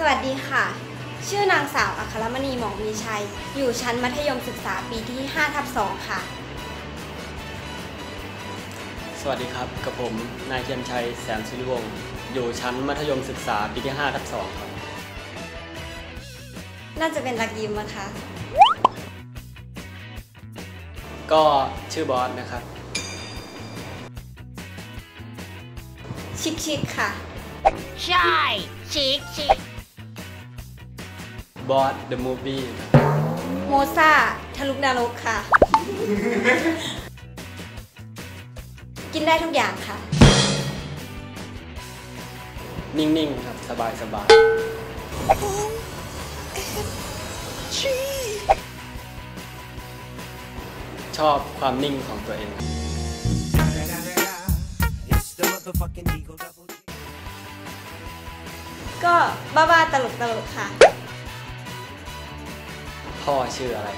สวัสดีค่ะ ชื่อนางสาวอัครมณีหมองมีชัย อยู่ชั้นมัธยมศึกษาปีที่5ทับ2ค่ะ สวัสดีครับกับผมนายเทียมชัยแสนสุริวงศ์อยู่ชั้นมัธยมศึกษาปีที่5ทับ2ครับน่าจะเป็นรักยิ้มนะคะ ก็ชื่อบอสนะครับ ชิคชิคๆค่ะ ใช่ ชิคชิค บอส The Movie ครับโมซาทะลุนรกค่ะ กินได้ทุกอย่างค่ะ นิ่ง ๆ ครับ สบายสบายชอบความนิ่งของตัวเอง It's the motherfucking Eagle Double G. ก็บ้าบ้าๆตลกตลกๆค่ะ พ่อชื่ออะไร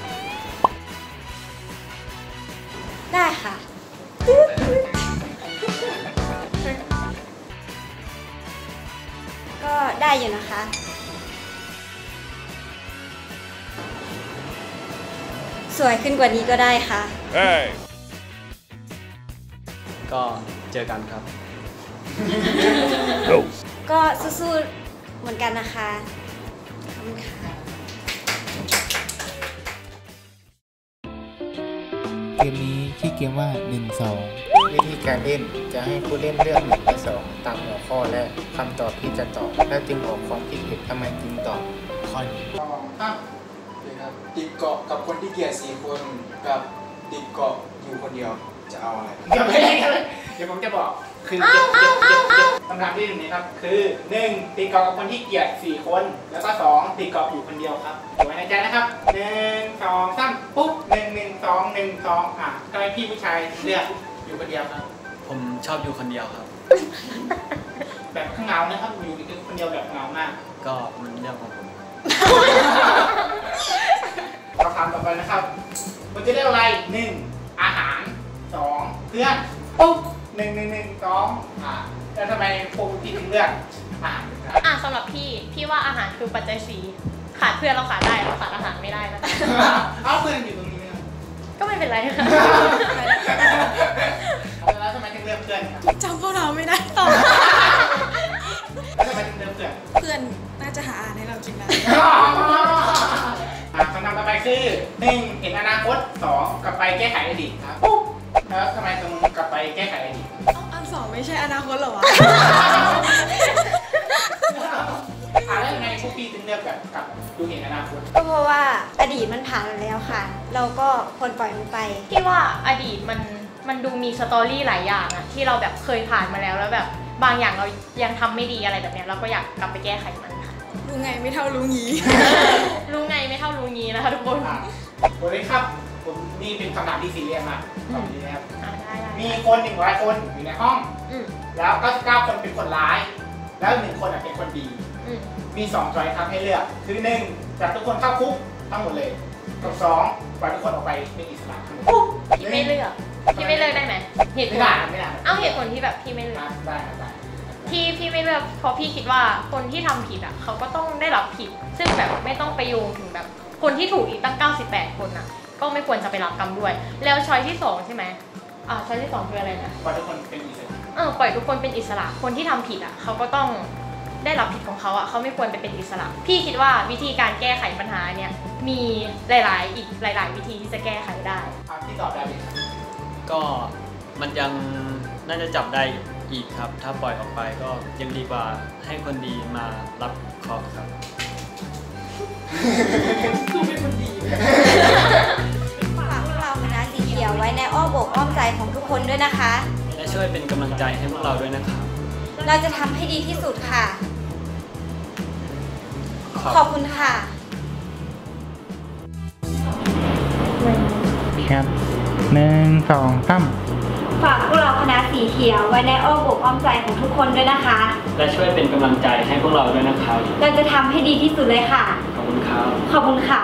ได้ค่ะ ก็ได้อยู่นะคะ สวยขึ้นกว่านี้ก็ได้ค่ะ ก็เจอกันครับ ก็สู้ๆเหมือนกันนะคะขอบคุณค่ะ เกมนี้ชื่อเกมว่า 1 2 วิธีการเล่นจะให้ผู้เล่นเลือก1กับ2ตามหัวข้อและคำตอบที่จะตอบ และจึงออกความคิดเห็นทำไมจึงตอบข้อนี้สองตั้งครับติดเกาะกับคนที่เกลียดสี่คนกับติดเกาะอยู่คนเดียวจะเอาอะไรเดี๋ยวไม่ได้เลยเดี๋ยวผมจะบอกคือเก็บเก็บเก็บเก็บคำถามที่หนึ่งนี้ครับ คือหนึ่งตีกรอบกับคนที่เกลียดสี่คน แล้วก็สองตีกรอบอยู่คนเดียวครับเดี๋ยวไว้ในใจนะครับหนึ่งสองสามปุ๊บหนึ่งหนึ่งสองหนึ่งสองอะทำไมพี่ผู้ชายเลือกอยู่คนเดียวครับ ผมชอบอยู่คนเดียวครับ แบบข้างเหงานะครับอยู่คนเดียวแบบเหงามาก ก็มันเรื่องของผมครับคำถามต่อไปนะครับคุณจะเลือกอะไรหนึ่งอาหารสองเพื่อนปุ๊บ หนึ่งหนึ่งหนึ่งสองอะแล้วทำไมพวกพี่ถึงเลือกอาหารครับอะสำหรับพี่ พี่ว่าอาหารคือปัจจัยสี่ขาดเพื่อนเราขาดได้เราขาดอาหารไม่ได้นะคะเอาเพื่อนอยู่ตรงนี้ไหมครับก็ไม่เป็นไรค่ะแล้วทำไมถึงเลือกเพื่อนครับจำพวกเราไม่ได้ตอบแล้วทำไมถึงเลือกเพื่อนเพื่อนน่าจะหาอาหารให้เรากินได้อะคำถามต่อไปคือหนึ่งเห็นอนาคตสองกลับไปแก้ไขอดีตครับปุ๊บ แล้วทำไมตรงกลับไปแก้ไขอดีตครับเอ้าอันสองไม่ใช่อนาคตเหรอวะอะแล้วยังไงพวกพี่ถึงเลือกแบบกลับดูเห็นอนาคตก็เพราะว่าอดีตมันผ่านมาแล้วค่ะ เราก็ควรปล่อยมันไปพี่ว่าอดีตมันมันดูมีสตอรี่หลายอย่างอะที่เราแบบเคยผ่านมาแล้วแล้วแบบบางอย่างเรายังทำไม่ดีอะไรแบบเนี้ยเราก็อยากกลับไปแก้ไขมันค่ะ รู้ไงไม่เท่ารู้งี้ รู้ไงไม่เท่ารู้งี้นะคะทุกคน อะวันนี้ครับผม นี่เป็นคำถามที่ซีเรียสมากตอนนี้นะครับ อะได้ได้มีคนหนึ่งร้อยคนอยู่ในห้อง อืมแล้ว99คนเป็นคนร้าย แล้วหนึ่งคนอะเป็นคนดี อืมมีสองช้อยครับให้เลือก คือหนึ่งจับทุกคนเข้าคุกทั้งหมดเลยกับสองปล่อยทุกคนออกไปเป็นอิสระทั้งหมดพี่ไม่เลือกพี่ไม่เลือกได้ไหมเหตุผไม่ลได้ไม่ได้เอาเหตุผลที่แบบพี่ไม่เลือกได้ครับได้ที่พี่ไม่เลือกเพราะพี่คิดว่าคนที่ทำผิดอะเขาก็ต้องได้รับผิด ซึ่งแบบไม่ต้องไปโยงถึงแบบ คนที่ถูกอีกตั้ง 98 คนอะ ก็ไม่ควรจะไปรับกรรมด้วย แล้วช้อยที่สองใช่ไหมอ่าช้อยที่สองคืออะไรนะปล่อยทุกคนเป็นอิสระเออปล่อยทุกคนเป็นอิสระคนที่ทำผิดอะเขาก็ต้องได้รับผิดของเขาอะเขาไม่ควรไปเป็นอิสระ พี่คิดว่าวิธีการแก้ไขปัญหาเนี่ยมีหลาย ๆ อีกหลาย ๆ วิธีที่จะแก้ไขได้อะที่ตอบได้ไหมครับก็มันยังน่าจะจับได้อีกครับ ถ้าปล่อยออกไปก็ยังดีกว่าให้คนดีมารับเคราะห์ครับฝ ว้ในอ้อมอกอ้อมใจของทุกคนด้วยนะคะ และช่วยเป็นกำลังใจให้พวกเราด้วยนะครับ เราจะทำให้ดีที่สุดค่ะ ขอบคุณค่ะ ครับหนึ่งสองสามฝากพวกเราคณะสีเขียวไว้ในอ้อมอกอ้อมใจของทุกคนด้วยนะคะ และช่วยเป็นกำลังใจให้พวกเราด้วยนะครับ เราจะทำให้ดีที่สุดเลยค่ะ ขอบคุณครับ ขอบคุณค่ะ